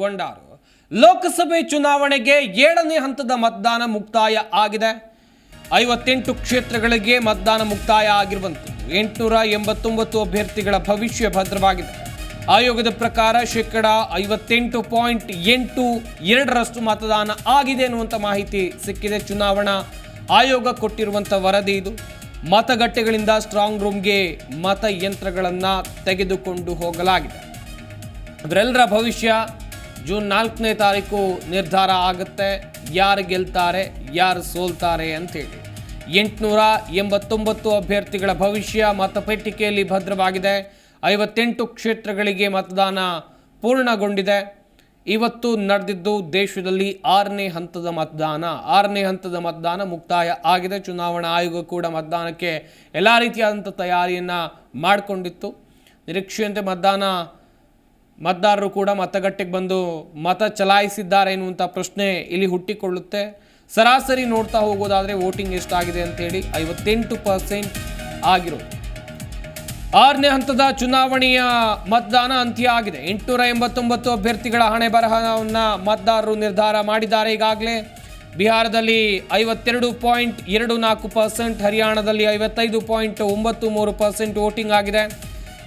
ಕೊಂಡಾರು ಲೋಕಸಭೆ ಚುನಾವಣೆಗೆ ಏಳನೇ ಹಂತದ ಮತದಾನ ಮುಕ್ತಾಯ ಆಗಿದೆ. ಐವತ್ತೆಂಟು ಕ್ಷೇತ್ರಗಳಿಗೆ ಮತದಾನ ಮುಕ್ತಾಯ ಆಗಿರುವಂಥದ್ದು. ಎಂಟುನೂರ ಎಂಬತ್ತೊಂಬತ್ತು ಅಭ್ಯರ್ಥಿಗಳ ಭವಿಷ್ಯ ಭದ್ರವಾಗಿದೆ. ಆಯೋಗದ ಪ್ರಕಾರ ಶೇಕಡ ಐವತ್ತೆಂಟು ಪಾಯಿಂಟ್ ಎಂಟು ಎರಡರಷ್ಟು ಮತದಾನ ಆಗಿದೆ ಅನ್ನುವಂಥ ಮಾಹಿತಿ ಸಿಕ್ಕಿದೆ. ಚುನಾವಣಾ ಆಯೋಗ ಕೊಟ್ಟಿರುವಂಥ ವರದಿ ಇದು. ಮತಗಟ್ಟೆಗಳಿಂದ ಸ್ಟ್ರಾಂಗ್ ರೂಮ್ಗೆ ಮತಯಂತ್ರಗಳನ್ನು ತೆಗೆದುಕೊಂಡು ಹೋಗಲಾಗಿದೆ. ಅದರೆಲ್ಲರ ಭವಿಷ್ಯ ಜೂನ್ ನಾಲ್ಕನೇ ತಾರೀಕು ನಿರ್ಧಾರ ಆಗುತ್ತೆ. ಯಾರು ಗೆಲ್ತಾರೆ, ಯಾರು ಸೋಲ್ತಾರೆ ಅಂತೇಳಿ. ಎಂಟುನೂರ ಎಂಬತ್ತೊಂಬತ್ತು ಅಭ್ಯರ್ಥಿಗಳ ಭವಿಷ್ಯ ಮತಪೆಟ್ಟಿಗೆಯಲ್ಲಿ ಭದ್ರವಾಗಿದೆ. ಐವತ್ತೆಂಟು ಕ್ಷೇತ್ರಗಳಿಗೆ ಮತದಾನ ಪೂರ್ಣಗೊಂಡಿದೆ. ಇವತ್ತು ನಡೆದಿದ್ದು ದೇಶದಲ್ಲಿ ಆರನೇ ಹಂತದ ಮತದಾನ. ಆರನೇ ಹಂತದ ಮತದಾನ ಮುಕ್ತಾಯ ಆಗಿದೆ. ಚುನಾವಣಾ ಆಯೋಗ ಕೂಡ ಮತದಾನಕ್ಕೆ ಎಲ್ಲ ರೀತಿಯಾದಂಥ ತಯಾರಿಯನ್ನು ಮಾಡಿಕೊಂಡಿತ್ತು. ನಿರೀಕ್ಷೆಯಂತೆ ಮತದಾನ ಮತದಾರರು ಕೂಡ ಮತಗಟ್ಟೆಗೆ ಬಂದು ಮತ ಚಲಾಯಿಸಿದ್ದಾರೆ ಎನ್ನುವಂಥ ಪ್ರಶ್ನೆ ಇಲ್ಲಿ ಹುಟ್ಟಿಕೊಳ್ಳುತ್ತೆ. ಸರಾಸರಿ ನೋಡ್ತಾ ಹೋಗೋದಾದರೆ ವೋಟಿಂಗ್ ಎಷ್ಟಾಗಿದೆ ಅಂತೇಳಿ ಐವತ್ತೆಂಟು ಪರ್ಸೆಂಟ್ ಆಗಿರೋದು ಆರನೇ ಹಂತದ ಚುನಾವಣೆಯ ಮತದಾನ ಅಂತ್ಯ ಆಗಿದೆ. ಎಂಟುನೂರ ಎಂಬತ್ತೊಂಬತ್ತು ಅಭ್ಯರ್ಥಿಗಳ ಹಣೆ ಬರಹವನ್ನು ಮತದಾರರು ನಿರ್ಧಾರ ಮಾಡಿದ್ದಾರೆ ಈಗಾಗಲೇ. ಬಿಹಾರದಲ್ಲಿ ಐವತ್ತೆರಡು ಪಾಯಿಂಟ್ ಎರಡು ನಾಲ್ಕು ಪರ್ಸೆಂಟ್, ಹರಿಯಾಣದಲ್ಲಿ ಐವತ್ತೈದು ಪಾಯಿಂಟ್ ಒಂಬತ್ತು ಮೂರು ಪರ್ಸೆಂಟ್ ವೋಟಿಂಗ್ ಆಗಿದೆ.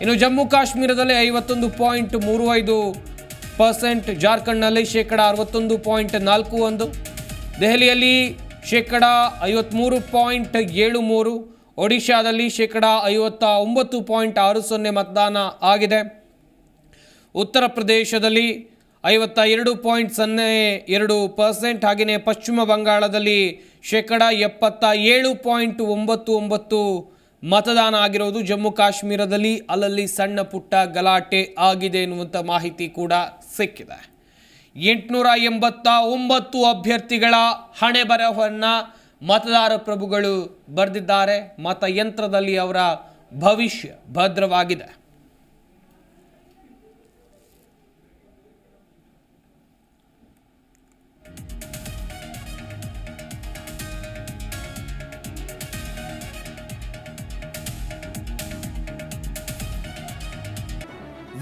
ಇನ್ನು ಜಮ್ಮು ಕಾಶ್ಮೀರದಲ್ಲಿ ಐವತ್ತೊಂದು ಪಾಯಿಂಟ್ ಮೂರು ಐದು ಪರ್ಸೆಂಟ್ ಜಾರ್ಖಂಡ್ನಲ್ಲಿ ಶೇಕಡ ಅರವತ್ತೊಂದು ಪಾಯಿಂಟ್ ನಾಲ್ಕು ಒಂದು. ದೆಹಲಿಯಲ್ಲಿ ಶೇಕಡ ಐವತ್ತ್ಮೂರು ಪಾಯಿಂಟ್ ಏಳು ಮೂರು. ಒಡಿಶಾದಲ್ಲಿ ಶೇಕಡ ಐವತ್ತ ಒಂಬತ್ತು ಪಾಯಿಂಟ್ ಆರು ಸೊನ್ನೆ ಮತದಾನ ಆಗಿದೆ. ಉತ್ತರ ಪ್ರದೇಶದಲ್ಲಿ ಐವತ್ತ ಎರಡು ಪಾಯಿಂಟ್ ಸೊನ್ನೆ ಎರಡು ಪರ್ಸೆಂಟ್. ಹಾಗೆಯೇ ಪಶ್ಚಿಮ ಬಂಗಾಳದಲ್ಲಿ ಶೇಕಡ ಎಪ್ಪತ್ತ ಏಳು ಪಾಯಿಂಟ್ ಒಂಬತ್ತು ಒಂಬತ್ತು ಮತದಾನ ಆಗಿರೋದು ಜಮ್ಮು ಕಾಶ್ಮೀರದಲ್ಲಿ, ಅಲ್ಲಲ್ಲಿ ಸಣ್ಣ ಪುಟ್ಟ ಗಲಾಟೆ ಆಗಿದೆ ಎನ್ನುವಂಥ ಮಾಹಿತಿ ಕೂಡ ಸಿಕ್ಕಿದೆ. ಎಂಟುನೂರ ಎಂಬತ್ತ ಒಂಬತ್ತು ಅಭ್ಯರ್ಥಿಗಳ ಹಣೆ ಬರಹವನ್ನು ಮತದಾರ ಪ್ರಭುಗಳು ಬರೆದಿದ್ದಾರೆ. ಮತಯಂತ್ರದಲ್ಲಿ ಅವರ ಭವಿಷ್ಯ ಭದ್ರವಾಗಿದೆ.